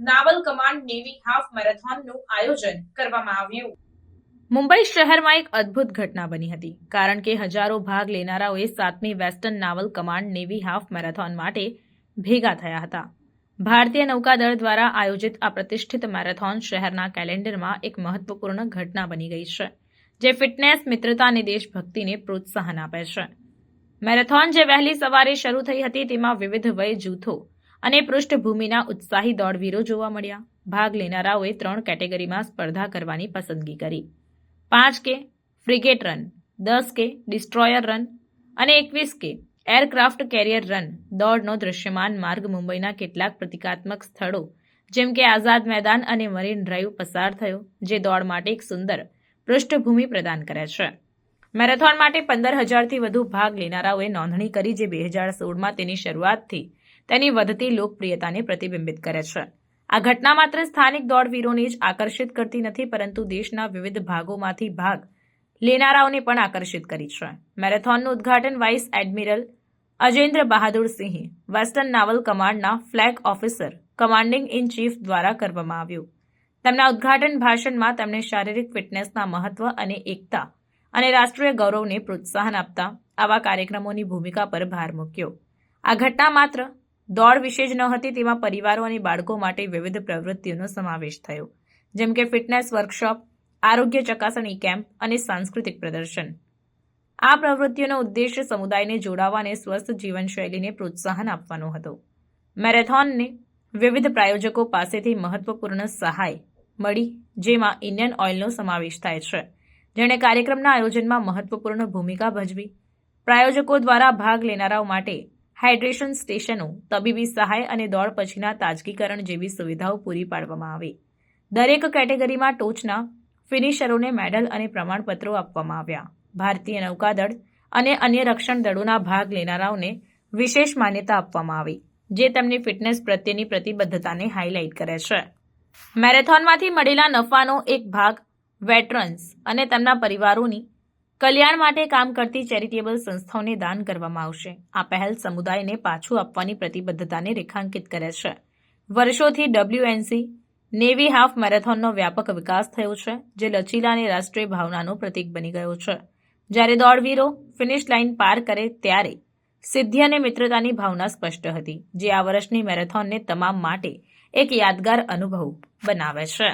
નાવલ command navy half મેરેથોનનું આયોજન કરવામાં આવ્યું. મુંબઈ શહેરમાં એક અદ્ભુત ઘટના બની હતી. કારણ કે હજારો ભાગ લેનારાઓએ સાતમી western naval command navy half marathon માટે ભેગા થયા હતા. ભારતીય નૌકાદળ દ્વારા આયોજિત આ પ્રતિષ્ઠિત મેરેથોન શહેરના કેલેન્ડરમાં એક મહત્વપૂર્ણ ઘટના બની ગઈ છે, જે ફિટનેસ, મિત્રતા અને દેશભક્તિને પ્રોત્સાહન આપે છે. મેરેથોન જે વહેલી સવારે શરૂ થઈ હતી તેમાં વિવિધ વય જૂથો અને પૃષ્ઠભૂમિના ઉત્સાહી દોડવીરો જોવા મળ્યા. ભાગ લેનારાઓએ ત્રણ કેટેગરીમાં સ્પર્ધા કરવાની પસંદગી કરી. પાંચ કે ફ્રિગેટ રન, દસ કે ડિસ્ટ્રોયર રન અને એકવીસ કે એરક્રાફ્ટ કેરિયર રન દોડનો દૃશ્યમાન માર્ગ મુંબઈના કેટલાક પ્રતિકાત્મક સ્થળો, જેમ કે આઝાદ મેદાન અને મરીન ડ્રાઈવ પસાર થયો, જે દોડ માટે એક સુંદર પૃષ્ઠભૂમિ પ્રદાન કરે છે. મેરેથોન માટે પંદર હજારથી વધુ ભાગ લેનારાઓએ નોંધણી કરી, જે બે હજાર સોળમાં તેની શરૂઆતથી તેની વધતી લોકપ્રિયતાને પ્રતિબિંબિત કરે છે. આ ઘટના માત્ર સ્થાનિક દોડવીરોને જ આકર્ષિત કરતી નથી, પરંતુ દેશના વિવિધ ભાગોમાંથી ભાગ લેનારાઓને પણ આકર્ષિત કરી છે. મેરેથોનનું ઉદ્ઘાટન vice admiral Ajendra Bahadur Singh western naval કમાન્ડના flag officer commanding in chief દ્વારા કરવામાં આવ્યું. તેમના ઉદ્ઘાટન ભાષણમાં તેમણે શારીરિક ફિટનેસના મહત્વ અને એકતા અને રાષ્ટ્રીય ગૌરવને પ્રોત્સાહન આપતા આવા કાર્યક્રમોની ભૂમિકા પર ભાર મૂક્યો. આ ઘટના માત્ર દોડ વિશે જ ન હતી, તેમાં પરિવારો અને બાળકો માટે વિવિધ પ્રવૃત્તિઓનો સમાવેશ થયો. જેમ કે ફિટનેસ વર્કશોપ, આરોગ્ય ચકાસણી કેમ્પ અને સાંસ્કૃતિક પ્રદર્શન. આ પ્રવૃત્તિઓનો ઉદ્દેશ્ય સમુદાયને જોડાવા અને સ્વસ્થ જીવનશૈલીને પ્રોત્સાહન આપવાનો હતો. મેરેથોનને વિવિધ પ્રાયોજકો પાસેથી મહત્વપૂર્ણ સહાય મળી, જેમાં ઇન્ડિયન ઓઇલનો સમાવેશ થાય છે. જેણે કાર્યક્રમના આયોજનમાં મહત્વપૂર્ણ ભૂમિકા ભજવી, પ્રાયોજકો દ્વારા ભાગ લેનારાઓ માટે હાઇડ્રેશન સ્ટેશનો, તબીબી સહાય અને દોડ પછીના તાજગીકરણ જેવી સુવિધાઓ પૂરી પાડવામાં આવે. દરેક કેટેગરીમાં ટોચના ફિનિશરોને મેડલ અને પ્રમાણપત્રો આપવામાં આવ્યા. ભારતીય નૌકાદળ અને અન્ય રક્ષણ દળોના ભાગ લેનારાઓને વિશેષ માન્યતા આપવામાં આવી, જે તેમની ફિટનેસ પ્રત્યેની પ્રતિબદ્ધતાને હાઇલાઇટ કરે છે. મેરેથોનમાંથી મળેલા નફાનો એક ભાગ વેટરન્સ અને તેમના પરિવારોની કલ્યાણ માટે કામ કરતી ચેરિટેબલ સંસ્થાઓને દાન કરવામાં આવશે. આ પહેલ સમુદાયને પાછું આપવાની પ્રતિબદ્ધતાને રેખાંકિત કરે છે. વર્ષોથી ડબ્લ્યુએનસી નેવી હાફ મેરેથોનનો વ્યાપક વિકાસ થયો છે, જે લચીલા અને રાષ્ટ્રીય ભાવનાનો પ્રતીક બની ગયો છે. જ્યારે દોડવીરો ફિનિશ લાઇન પાર કરે ત્યારે સિદ્ધિ અને મિત્રતાની ભાવના સ્પષ્ટ હતી, જે આ વર્ષની મેરેથોનને તમામ માટે એક યાદગાર અનુભવ બનાવે છે.